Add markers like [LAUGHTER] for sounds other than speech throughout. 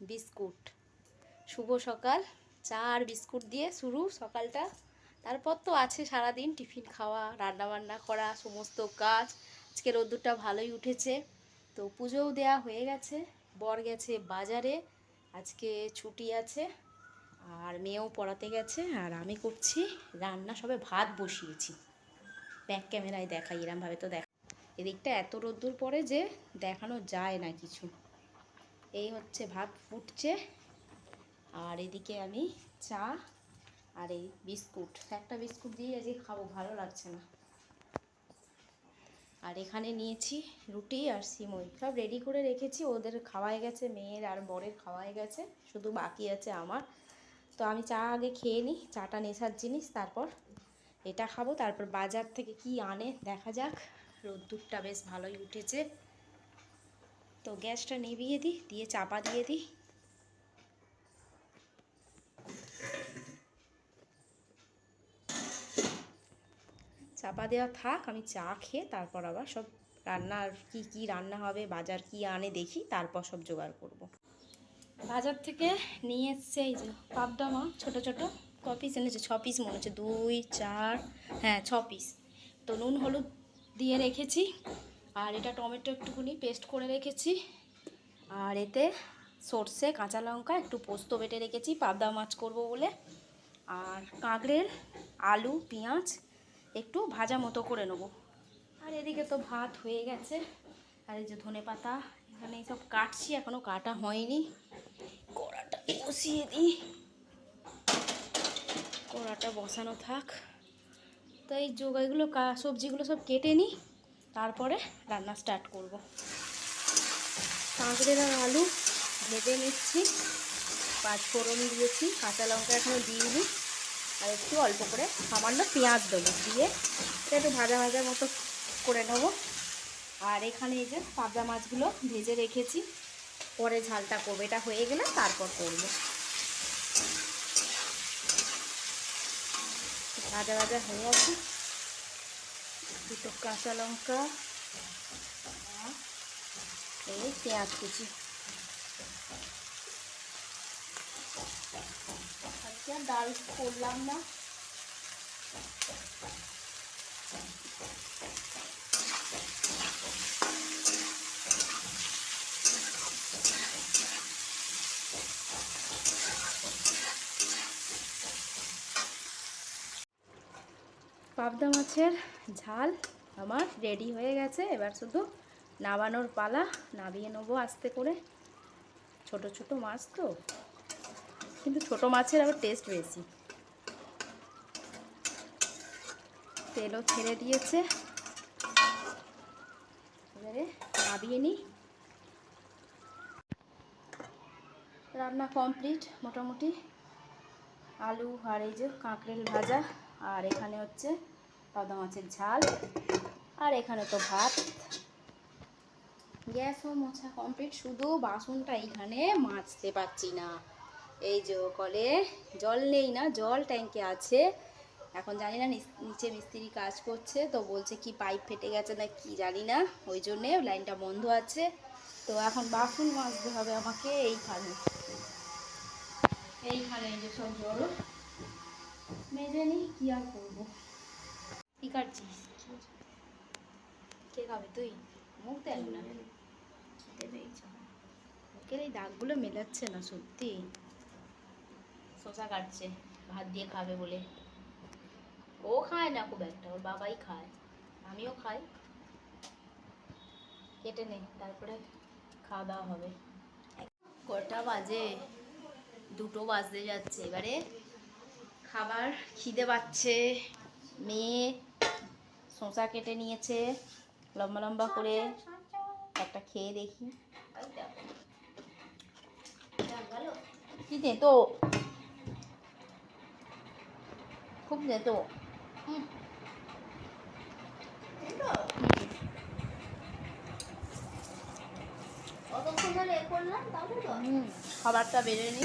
Biscuit. শুভ সকাল। চা আর biscuit দিয়ে শুরু সকালটা। তারপর তো আছে সারাদিন টিফিন খাওয়া রান্না বান্না করা, সমস্ত কাজ। আজকে রোদ্দুরটা ভালোই উঠেছে। তো পুজোও দেয়া হয়ে গেছে। বর গেছে বাজারে। আজকে ছুটি আছে। আর মেয়েও পড়াতে গেছে। আর আমি করছি রান্না। সবে ভাত বসিয়েছি। ব্যাক ক্যামেরায় দেখাই। এরমভাবে তো দেখা এদিকটা এত রোদ্দুর পড়ে যে দেখানো যায় না কিছু। এই হচ্ছে ভাত ফুটছে। আর এদিকে আমি চা আর এই বিস্কুট। একটা বিস্কুট দিয়ে আজকে খাব, ভালো লাগছে না। আর এখানে নিয়েছি রুটি আর সিমই। সব রেডি করে রেখেছি, ওদের খাওয়াই গেছে, মেয়ের আর বরের খাওয়াই গেছে, শুধু বাকি আছে আমার। তো আমি চা আগে খেয়ে নিই, চাটা নেশার জিনিস, তারপর এটা খাব। তারপর বাজার থেকে কি আনে, দেখা যাক। রোদ্দুরটা বেশ ভালোই উঠেছে। তো গ্যাসটা নিভিয়ে দিই, দিয়ে চাপা দিয়ে দিই। চাপা দেওয়া থাক, আমি চা খেয়ে তারপর আবার সব রান্নার কি কি রান্না হবে, বাজার কি আনে দেখি, তারপর সব জোগাড় করব। বাজার থেকে নিয়ে এসছে এই যে পাবদা মা, ছোটো ছোটো, ক পিস এনেছে? ছ পিস মনে হচ্ছে, দুই, চার হ্যাঁ ছ পিস। তো নুন, হলুদ দিয়ে রেখেছি। আর এটা টমেটো একটুখানি পেস্ট করে রেখেছি। আর এতে সর্ষে, কাঁচা লঙ্কা, একটু পোস্ত বেটে রেখেছি, পাবদা মাছ করব বলে। আর কাঁকড়ের আলু, পেঁয়াজ একটু ভাজা মতো করে নেব। আর এদিকে তো ভাত হয়ে গেছে। আর এই যে ধনে পাতা, এখানে সব কাটছি এখনও কাটা হয়নি। কড়াটা বসিয়ে দিই। কড়াটা বসানো থাক। তো এই যোগাইগুলো কা- সবজিগুলো সব কেটে নিই। তারপরে রান্না স্টার্ট করব। কাঁকড়ে আর আলু ভেজে নিচ্ছি পাঁচ ফোড়ন দিয়েছি, কাঁচা লঙ্কা এখনও দিইনি, আর একটু অল্প করে সামান্য পেঁয়াজ দেবো দিয়ে এটা একটু ভাজা ভাজার মতো করে নেব। আর এখানে এই যে পাবদা মাছগুলো ভেজে রেখেছি, পরে ঝালটা করব, এটা হয়ে গেলে তারপর করব। ভাজা ভাজা হয়ে গেছে। দুটো কাঁচা লঙ্কা এই পেঁয়াজ কুচি। আজকে ডাল করলাম না। পাবদা মাছের ঝাল আমার রেডি হয়ে গেছে। এবার শুধু নাবানোর পালা নাবিয়ে নেব আস্তে করে। ছোট ছোট মাছ তো, কিন্তু ছোট মাছের আবার টেস্ট বেশি। তেলও ছেড়ে দিয়েছে। এবারে নাবিয়ে নিই। রান্না কমপ্লিট মোটামুটি। আলু আর এই যে কাঁকরেল ভাজা। আর এখানে হচ্ছে পাবদা মাছের ঝাল, আর এখানে তো ভাত। গ্যাসও মোছা কমপ্লিট শুধু বাসনটা এখানে মাজতে পারছি না। এই যে কলে জল নেই না, জল ট্যাঙ্কে আছে। এখন জানি না নিচে মিস্ত্রি কাজ করছে, তো বলছে কি পাইপ ফেটে গেছে না কি জানি না, ওই জন্যে লাইনটা বন্ধ আছে। তো এখন বাসন মাজতে হবে আমাকে এইখানে। এইখানে এই যে সব জল। মেজে নিই কি আর করব। কি কাটছিস? কে খাবে তুই? মুখ দেখ না। পেয়েছে আমার। মুখের এই দাগগুলো মেলাচ্ছে না সত্যি। শশা কাটছে ভাত দিয়ে খাবে বলে। ও খায় না খুব একটা ওর বাবাই খায়। আমিও খাই। কেটে নে তারপরে খাওয়া দাওয়া হবে। কটা বাজে? দুটো বাজতে যাচ্ছে। এবারে খাবার খিদে পাচ্ছে। মেয়ে শসা কেটে নিয়েছে লম্বা লম্বা করে। একটা খেয়ে দেখি। কি তো। খুব যেত হুম খাবারটা বেড়ে নি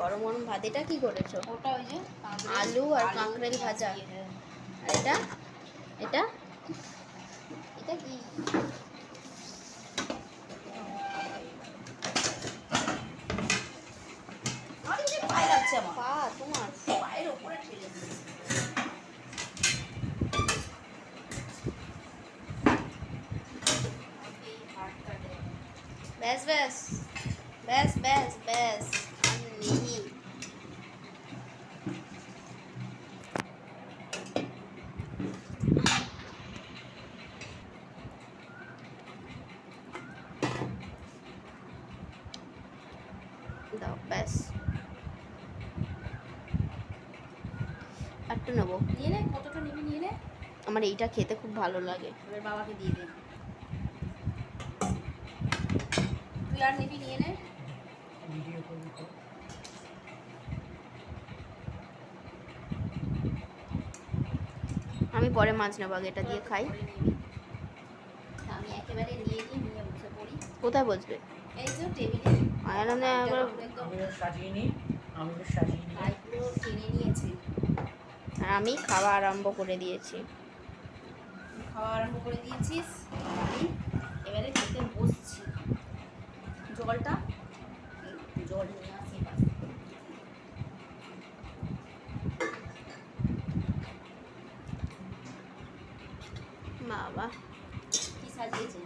গরম গরম ভাত এটা কি করেছ? ওটা ওই যে আলু আর কাঁকড়েল ভাজা। আর এটা? এটা? এটা কি? পা তোমার। পায়ের উপরে ব্যাস ব্যাস। ব্যাস ব্যাস ব্যাস আর নেই দাও ব্যাস। একটু নেব। নিয়ে নে কতটা নিবি নিয়ে নে। আমার এইটা খেতে খুব ভালো লাগে। এবার বাবাকে দিয়ে দে। তুই আর নিবি নিয়ে নে। আমি পরে মাছ নেব আগে এটা দিয়ে খাই। আমি একেবারে নিয়ে নিই কোথায় বসবে? এই যে টেবিলে। আয়ালানে একবার সাজিয়ে নিই আমিও সাজিয়ে নিই। পাইপগুলো টেনে নিয়েছে। আর আমি খাওয়া আরম্ভ করে দিয়েছি। খাওয়া আরম্ভ করে দিয়েছিস। আমি এবারে খেতে বসছি। জলটা এই জল নিয়ে আসি পাশ থেকে। বাবা কি সাজিয়েছে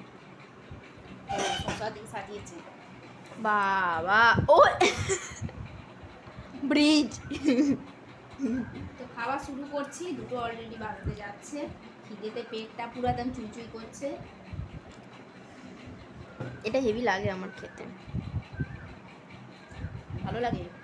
দিয়ে সাজিয়েছে বাবা ও [LAUGHS] ব্রিজ। তো খাওয়া শুরু করছি দুটো অলরেডি বাজতে যাচ্ছে। খিদেতে পেটটা পুরো একদম চুইচুই করছে। এটা হেভি লাগে আমার খেতে। ভালো লাগে?